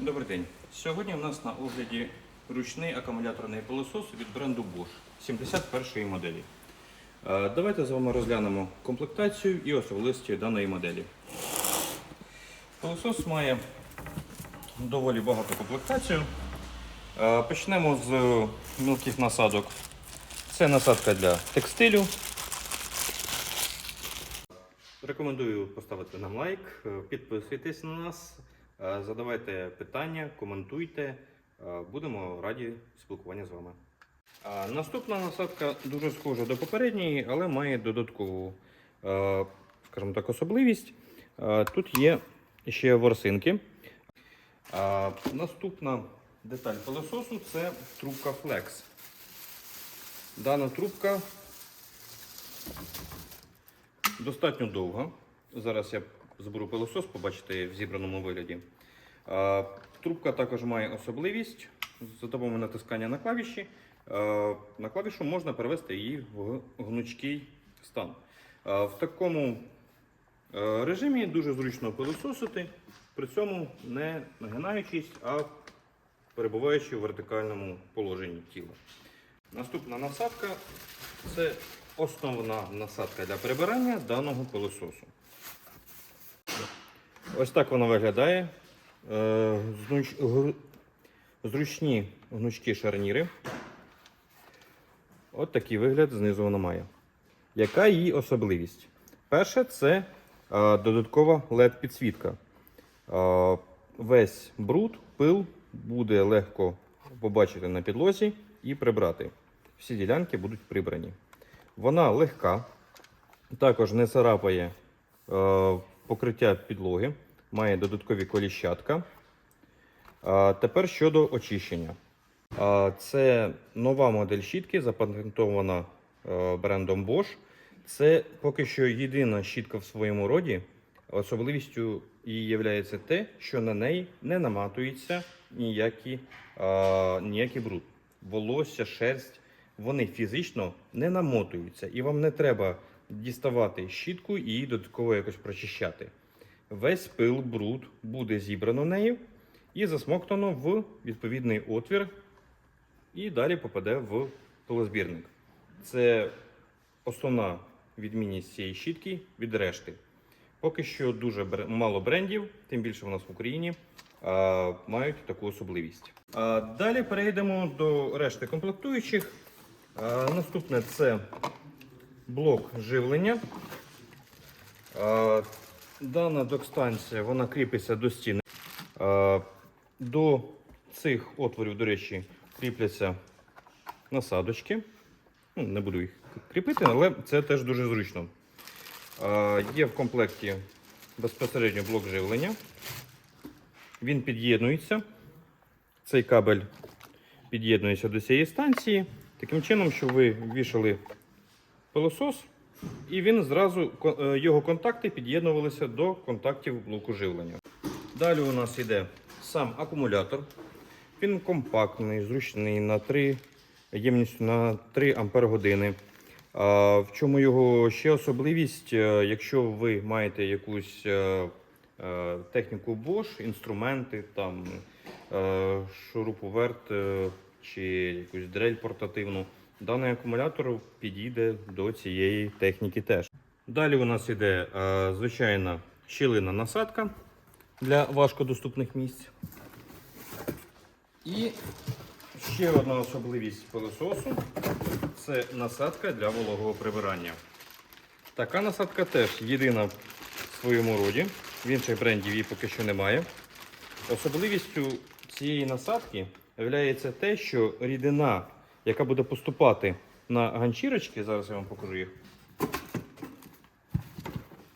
Добрий день. Сьогодні в нас на огляді ручний акумуляторний пилосос від бренду Bosch 71 моделі. Е, Давайте з вами розглянемо комплектацію і особливості даної моделі. Пилосос має доволі багату комплектацію. Е, Почнемо з мілких насадок. Це насадка для текстилю. Рекомендую поставити нам лайк, е, підписуйтесь на нас, е, задавайте питання, коментуйте. Е, Будемо раді спілкування з вами. Наступна насадка дуже схожа до попередньої, але має додаткову, е, скажімо так, особливість. Е, Тут є ще ворсинки. Наступна деталь пилососу це трубка Flex. Дана трубка достатньо довга. Зараз я зберу пилосос, побачите в зібраному вигляді. Трубка також має особливість за допомогою натискання на клавіші. На клавішу можна перевести її в гнучкий стан. В такому е, режимі дуже зручно пилососити, при цьому не нагинаючись, а перебуваючи в вертикальному положенні тіла. Наступна насадка це основна насадка для прибирання даного пилососу. Ось так вона виглядає. Е, Зручні гнучкі шарніри. От такий вигляд знизу вона має. Яка її особливість? Перше, це е, додаткова LED-підсвітка. Е, весь бруд, пил буде легко побачити на підлозі і прибрати. Всі ділянки будуть прибрані. Вона легка, також не царапає покриття підлоги, має додаткові коліщатка. Тепер щодо очищення. Це нова модель щітки, запатентована е, брендом Bosch. Це поки що єдина щітка в своєму роді. Особливістю її є те, що на неї не наматується ніякий, ніякий бруд. Волосся, шерсть, вони фізично не намотуються, і вам не треба діставати щітку і її додатково якось прочищати. Весь пил, бруд буде зібрано нею і засмоктано в відповідний отвір, і далі попаде в пилозбірник. Це основна відмінність цієї щітки від решти. Поки що дуже мало брендів, тим більше в нас в Україні, мають таку особливість. Далі перейдемо до решти комплектуючих. Наступне це блок живлення. Дана док-станція вона кріпиться до стіни. До цих отворів, до речі, кріпляться насадочки. Ну, не буду їх кріпити, але це теж дуже зручно. Є в комплекті безпосередньо блок живлення. Він під'єднується. Цей кабель під'єднується до цієї станції. Таким чином, що ви вішали пилосос, і він зразу е, його контакти під'єднувалися до контактів блоку живлення. Далі у нас йде сам акумулятор. Він компактний, зручний на 3 ємністю на 3 ампер години. В чому його ще особливість, е, якщо ви маєте якусь е, техніку Bosch, інструменти, там шуруповерт чи якусь дрель портативну, даний акумулятор підійде до цієї техніки теж. Далі у нас йде е, звичайна щілина насадка для важкодоступних місць. І ще одна особливість пилососу це насадка для вологого прибирання. Така насадка теж єдина в своєму роді. В інших брендів її поки що немає. Особливістю цієї насадки є те, що рідина, яка буде поступати на ганчірочки, зараз я вам покажу їх.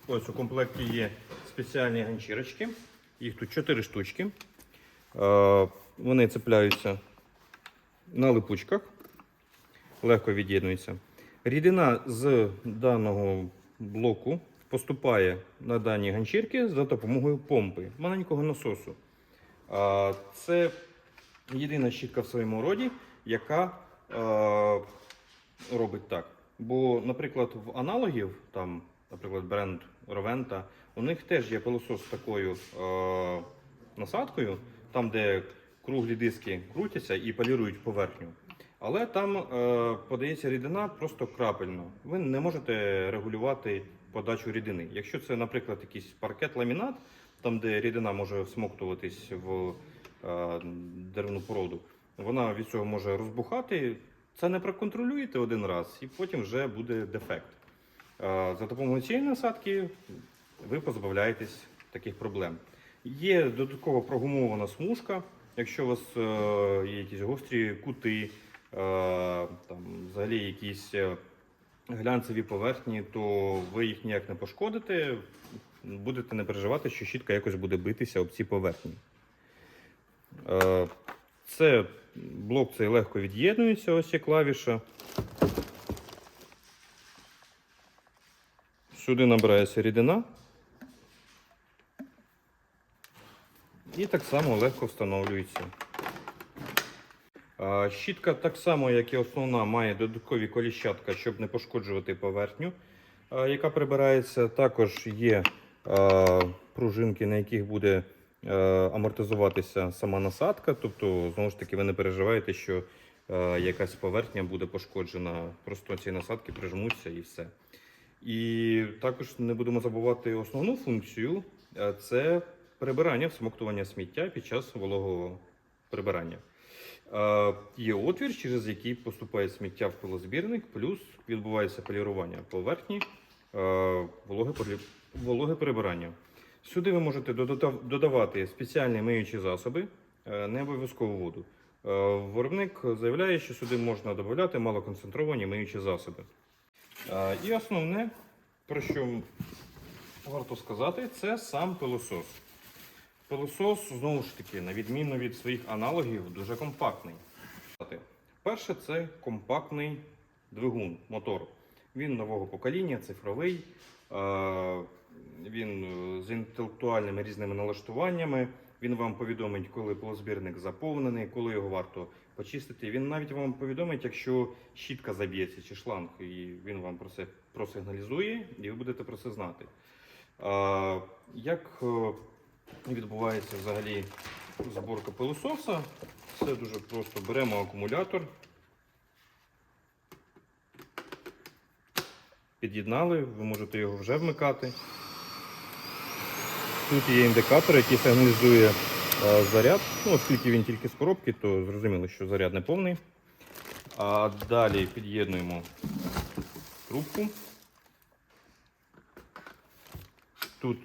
Ось у комплекті є спеціальні ганчірочки. Їх тут 4 штучки. Е, Вони цепляються на липучках, легко від'єднуються. Рідина з даного блоку поступає на дані ганчірки за допомогою помпи, маленького насосу. Це єдина щітка в своєму роді, яка робить так. Бо, наприклад, в аналогів, там, наприклад, бренд Ровента, у них теж є пилосос з такою е, насадкою. там, де круглі диски крутяться і полірують поверхню. Але там е, подається рідина просто крапельно. Ви не можете регулювати подачу рідини. Якщо це, наприклад, якийсь паркет ламінат, там де рідина може всмоктуватись в е, деревну породу, вона від цього може розбухати. Це не проконтролюєте один раз, і потім вже буде дефект. За допомогою цієї насадки ви позбавляєтесь таких проблем. Є додатково прогумована смужка. Якщо у вас е, є якісь гострі кути, е, там, взагалі якісь е, глянцеві поверхні, то ви їх ніяк не пошкодите. Будете не переживати, що щітка якось буде битися об ці поверхні. Це блок цей легко від'єднується, ось є клавіша. Сюди набирається рідина. І так само легко встановлюється. Щітка так само, як і основна, має додаткові коліщатка, щоб не пошкоджувати поверхню, яка прибирається. Також є пружинки, на яких буде амортизуватися сама насадка. Тобто, знову ж таки, ви не переживаєте, що а, якась поверхня буде пошкоджена. Просто ці насадки прижмуться і все. І також не будемо забувати основну функцію е, це прибирання, всмоктування сміття під час вологого прибирання. Е, Є отвір, через який поступає сміття в пилозбірник, плюс відбувається полірування поверхні, е, вологе, вологе прибирання. Сюди ви можете додавати спеціальні миючі засоби, е, не обов'язково воду. Е, Виробник заявляє, що сюди можна додати малоконцентровані миючі засоби. Е, І основне, про що варто сказати, це сам пилосос. Пилосос, знову ж таки, на відміну від своїх аналогів, дуже компактний. Перше, це компактний двигун, мотор. Він нового покоління, цифровий, він е, з інтелектуальними різними налаштуваннями. Він вам повідомить, коли пилозбірник заповнений, коли його варто почистити. Він навіть вам повідомить, якщо щітка заб'ється чи шланг, і він вам про це просигналізує, і ви будете про це знати. А, Як е, відбувається взагалі зборка пилососа? Все дуже просто. Беремо акумулятор, під'єднали, ви можете його вже вмикати. Тут є індикатор, який сигналізує е, заряд. Ну, оскільки він тільки з коробки, то зрозуміло, що заряд не повний. А далі під'єднуємо трубку. Тут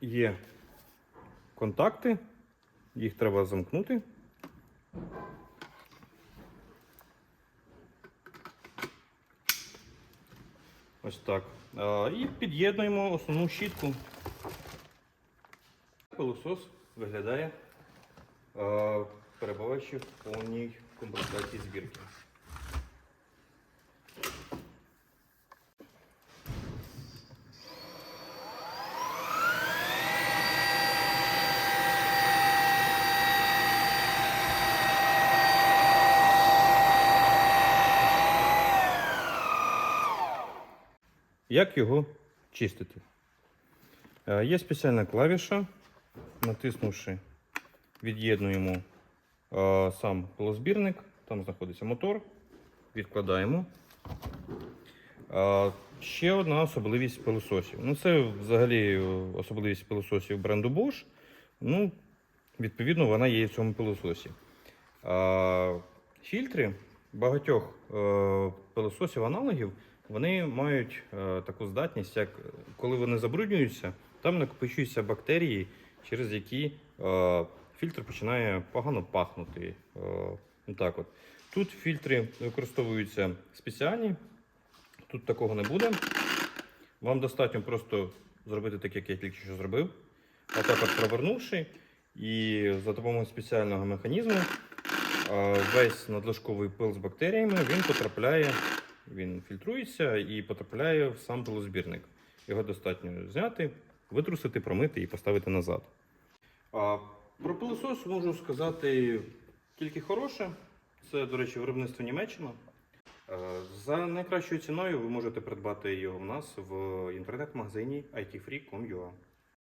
є контакти, їх треба замкнути. Ось так. І під'єднуємо основну щітку. Пилосос виглядає, перебуваючи в повній комплектації збірки. Як його чистити? Е, Є спеціальна клавіша. Натиснувши, від'єднуємо е, сам пилозбірник. Там знаходиться мотор. Відкладаємо. Е, Ще одна особливість пилососів. Ну, це взагалі особливість пилососів бренду Bosch. Ну, відповідно, вона є і в цьому пилососі. Фільтри багатьох пилососів аналогів вони мають е, таку здатність, як коли вони забруднюються, там накопичуються бактерії, через які е, фільтр починає погано пахнути. Е, ну так от. Тут фільтри використовуються спеціальні, тут такого не буде. Вам достатньо просто зробити так, як я тільки що зробив. Отак от провернувши, і за допомогою спеціального механізму весь надлишковий пил з бактеріями він потрапляє, він фільтрується і потрапляє в сам пилозбірник. Його достатньо зняти, витрусити, промити і поставити назад. А, про пилосос можу сказати тільки хороше. Це, до речі, виробництво Німеччина. За найкращою ціною ви можете придбати його в нас в інтернет-магазині itfree.com.ua.